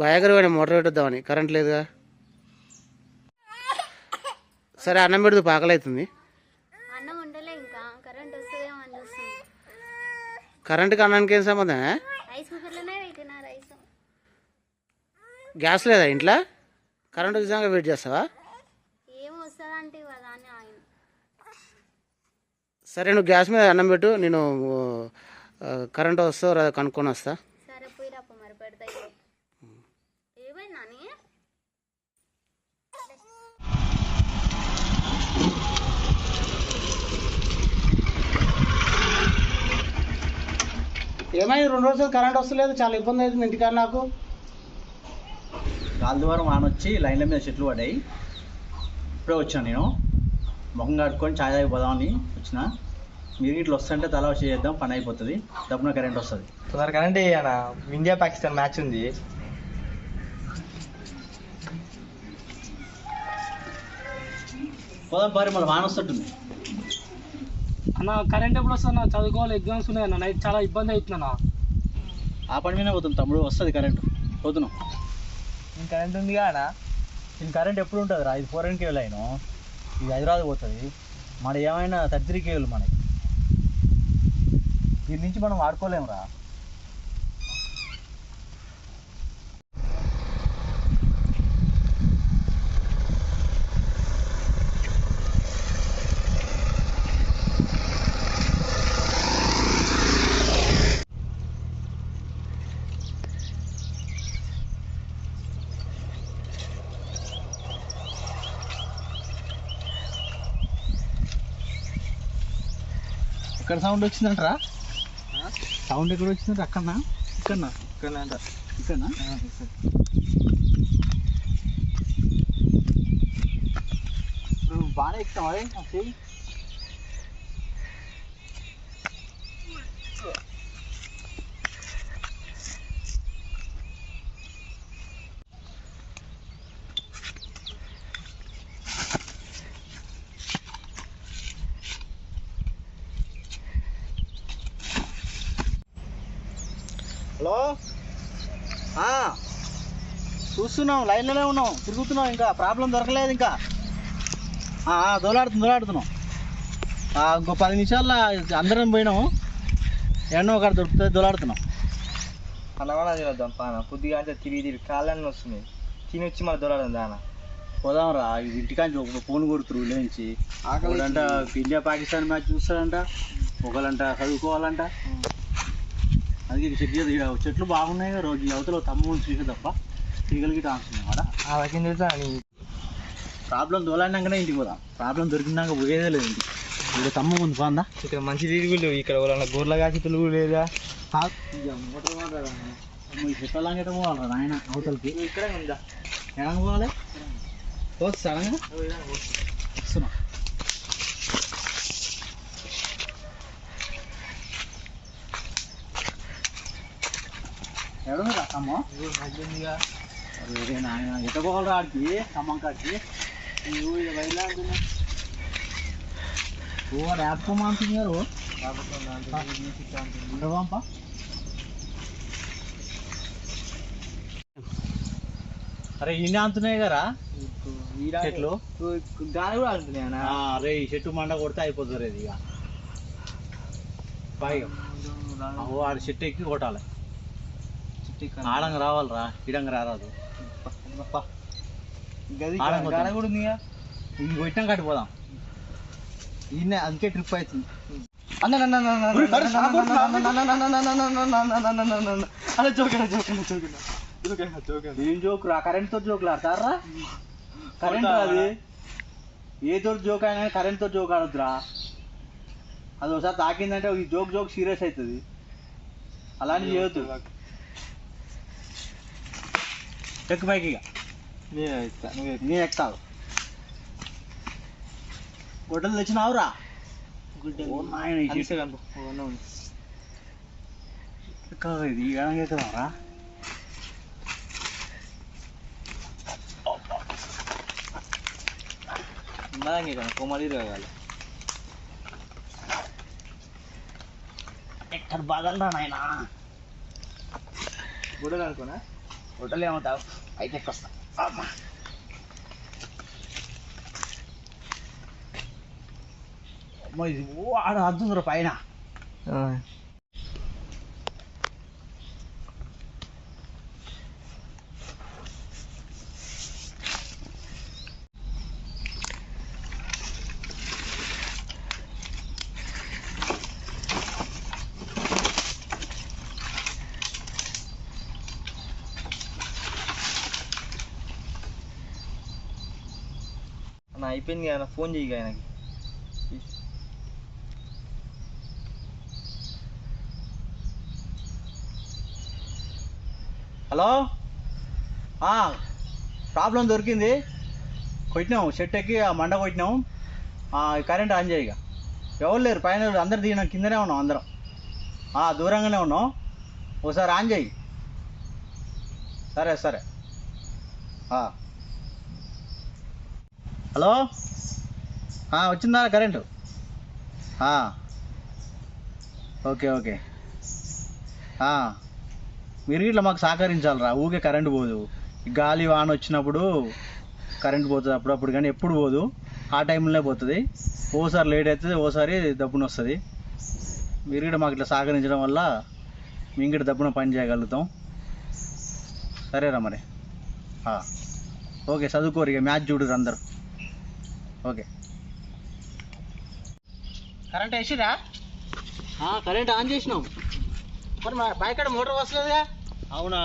భయకరమైన motor పెట్టద్దామని current లేదుగా. సరే అన్నం పెడుతూ పాకలవుతుంది కరెంట్కి అన్నానికి ఏం సంబంధం గ్యాస్ లేదా ఇంట్లో? కరెంట్ నిజంగా వెయిట్ చేస్తావా? సరే నువ్వు గ్యాస్ మీద అన్నం పెట్టు నేను కరెంట్ వస్తావు కనుక్కొని వస్తా. రాప మరి పెడతా ఇగో. ఏమైంది? నాని రెండు రోజులు కరెంట్ వస్తలేదు. చాలా ఇబ్బంది అవుతుంది ఇంటికాడ నాకు. కాలు ద్వారం వాన వచ్చి లైన్ల మీద చెట్లు పడ్డాయి. ఇప్పుడే వచ్చాను నేను. ముఖం కట్టుకొని ఛాయ్ తాగి పోదామని వచ్చిన. మీరు ఇట్లా వస్తుంటే తల వచ్చి చేద్దాం పని అయిపోతుంది. డబ్బున కరెంట్ వస్తుంది. తొందర కరెంట్ అయ్యానా ఇండియా పాకిస్తాన్ మ్యాచ్ ఉంది. పోదాం పారి మళ్ళీ వాన వస్తుంటుంది. అన్న కరెంట్ ఎప్పుడు వస్తుంది అన్న? చదువుకోవాలి ఎగ్జామ్స్ ఉన్నాయి అన్న. నైట్ చాలా ఇబ్బంది అవుతుంది అన్న. ఆ పని మీద పోతుంది తమ్ముడు వస్తుంది కరెంట్. పోతున్నాం. ఇంకా కరెంట్ ఉంది కానా దీని కరెంట్ ఎప్పుడు ఉంటుంది రా ఇది ఫోర్ ఎన్ కేబుల్ అయిన. ఇది హైదరాబాద్ పోతుంది. మన ఏమైనా థర్టీ త్రీ కేబుల్ మనకి. దీని నుంచి మనం వాడుకోలేమురా. ఇక్కడ ఎక్కడ సౌండ్ వచ్చిందంటరా? సౌండ్ ఎక్కడ వచ్చిందంట అక్కడనా? ఇక్కడనా? ఇక్కడ అంట. ఇక్కడనా? నువ్వు బాగానే ఎక్కుతావా? అసలు? హలో? చూస్తున్నాం లైన్లోనే ఉన్నాం తిరుగుతున్నాం ఇంకా ప్రాబ్లం దొరకలేదు ఇంకా. దోలాడుతున్నాం దోలాడుతున్నాం. ఇంకో పది నిమిషాల్లో అందరం పోయినాం. ఎన్నో ఒకటి దొరుకుతుంది దోలాడుతున్నాం. పనవాడ చేద్దాం పాన. పొద్దుగా అంటే తిరిగి తిరిగి కాళ్ళని వస్తున్నాయి. తిని వచ్చి మళ్ళీ దొరకడం దానా? పోదాం రా ఇంటికాంచి ఒక ఫోన్ కొడుతురు లేచి ఒకడంట ఇండియా పాకిస్తాన్ మ్యాచ్ చూస్తాడంట. ఒకళ్ళంట చదువుకోవాలంట. అందుకే చెక్ చెట్లు బాగున్నాయి రోజు అవతల తమ్ముడు చూసే తప్ప రకం తెలుసా అని. ప్రాబ్లం దోలాడినాకనే ఇంటికి పోదాం. ప్రాబ్లం దొరికినాక పోయేదే లేదు ఇంటికి. ఇక్కడ తమ్ము ఉంది బాందా ఇక్కడ మంచి తిరుగులు ఇక్కడ వాళ్ళ గోర్ల కాసి తెలుగు లేదా? చెట్లంగట పోవాలి అవతలకి. ఇక్కడ ఉందా ఎడంగా పోవాలి? సడన్గా? వస్తున్నా. అరే నాయన. ఎట పోవాలి ఆడికి? ఖమ్మం కాడికి? నువ్వు ఇక బయలుదేరుతున్నా ఓ ర్యాప్కోమంటున్నారు ఉండవంపా అరే ఇన్ని అంతున్నాయి కదా? చెట్లు? గాలి కూడా అంటున్నాయి అరే ఈ చెట్టు మండ కొడితే అయిపోతుంది ఇక. ఓ ఆడ చెట్టు ఎక్కి కొట్టాలి. ఆడంగా రావాలరా ఇడంగా రారాదు గది గడ కూడా ఉందిగా ఇది కొట్టాం కాటి ఈయన అందుకే ట్రిప్ అవుతుంది అన్న అన్న జోకరా కరెంట్తో జోకులు ఆడతారా కరెంట్ అది ఏదో జోక్ అయినా కరెంట్తో జోక్ ఆడొద్దురా అది ఒకసారి తాకిందంటే ఈ జోక్ జోక్ సీరియస్ అవుతుంది అలానే చేయొద్దు Chắc cái kia Ini tak nunggu ni ek tau. Hotel lecin awal ah. cái Oh main ini. cái kan tu. Oh no. cái ini kan yang kita marah. Nang cái komali cái kalau. Ekar bagal dah naik na. Bodoh kan kau na? Hotel ఏమంటావు అయితే వస్తా అమ్మ. ఇది ఓ ఆడ అద్దుందిరా పైన. అయిపోయింది కదా phone చేయి ఆయనకి. హలో? ప్రాబ్లం దొరికింది. కొట్టినాం షెట్ ఎక్కి ఆ మండ కొట్టినాం. కరెంట్ ఆన్ చేయి ఇక. ఎవరు లేరు పైన అందరు దిగినాం కిందనే ఉన్నాం అందరం. దూరంగానే ఉన్నాం. ఒకసారి ఆన్ చేయి. సరే సరే. ఆ. హలో? వచ్చిందా కరెంటు? Okay okay. మీరు ఇట్లా మాకు సహకరించాలిరా ఊకే కరెంటు పోదు. గాలి వాన వచ్చినప్పుడు కరెంట్ పోతుంది అప్పుడప్పుడు కానీ ఎప్పుడు పోదు. ఆ టైంలోనే పోతుంది. ఓసారి లేట్ అవుతుంది ఓసారి దప్పున వస్తుంది. మీరు కూడా మాకు ఇట్లా సహకరించడం వల్ల మేము కూడా దబ్బున పని చేయగలుగుతాం. సరేరా మరి? ఓకే చదువుకోరు ఇక మ్యాచ్ చూడరు అందరు. ఓకే. కరెంట్ వేసిరా? కరెంట్ ఆన్ చేసినాం. మరి మా బైక్ కాడ మోటార్ వస్తలేదుగా అవునా?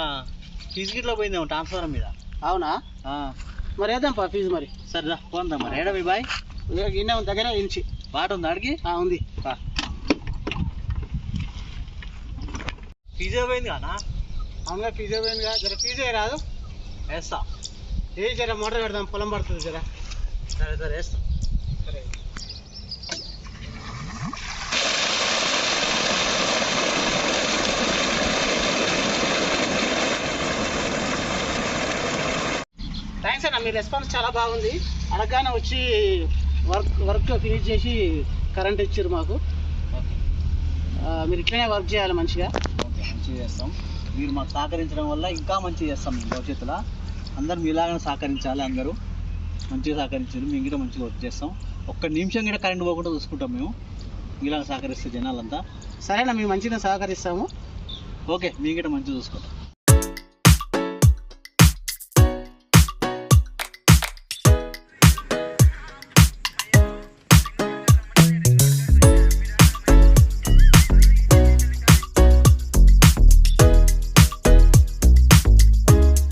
ఫీజు గిట్లా పోయిందేమో ట్రాన్స్ఫారం మీద. అవునా? మరి వేద్దాంపా ఫీజు మరి. సరేదా పోందాం మరి. ఏడా మీ బాయ్? ఇన్నే ఉంది దగ్గర ఇంచి పాట ఉంది ఆ, ఉంది. ఫీజే పోయింది కానా అవునుగా ఫీజే పోయిందిగా జర ఫీజే రాదు. వేస్తా. ఏ జర మోటార్ పెడదాం పొలం పడుతుంది జర. సరే సరే వేస్తా సరే థ్యాంక్స్ అన్న మీ రెస్పాన్స్ చాలా బాగుంది. అడగగానే వచ్చి వర్క్ వర్క్ ఫినిష్ చేసి కరెంట్ ఇచ్చారు మాకు. ఆ, మీరు ఇట్లనే వర్క్ చేయాలి మంచిగా. ఓకే మంచిగా చేస్తాం. మీరు మాకు సహకరించడం వల్ల ఇంకా మంచిగా చేస్తాం భవిష్యత్తులో. అందరు మీలాగానే సహకరించాలి అందరూ. మంచిగా సహకరించారు. మేము కూడా మంచిగా వర్క్ చేస్తాం. ఒక్క నిమిషం కూడా కరెంట్ పోకుండా చూసుకుంటాం మేము. ఇలా సహకరిస్తే జనాలంతా. సరేనా మేము మంచిగా సహకరిస్తాము. ఓకే మేము కూడా మంచిగా చూసుకుంటాం.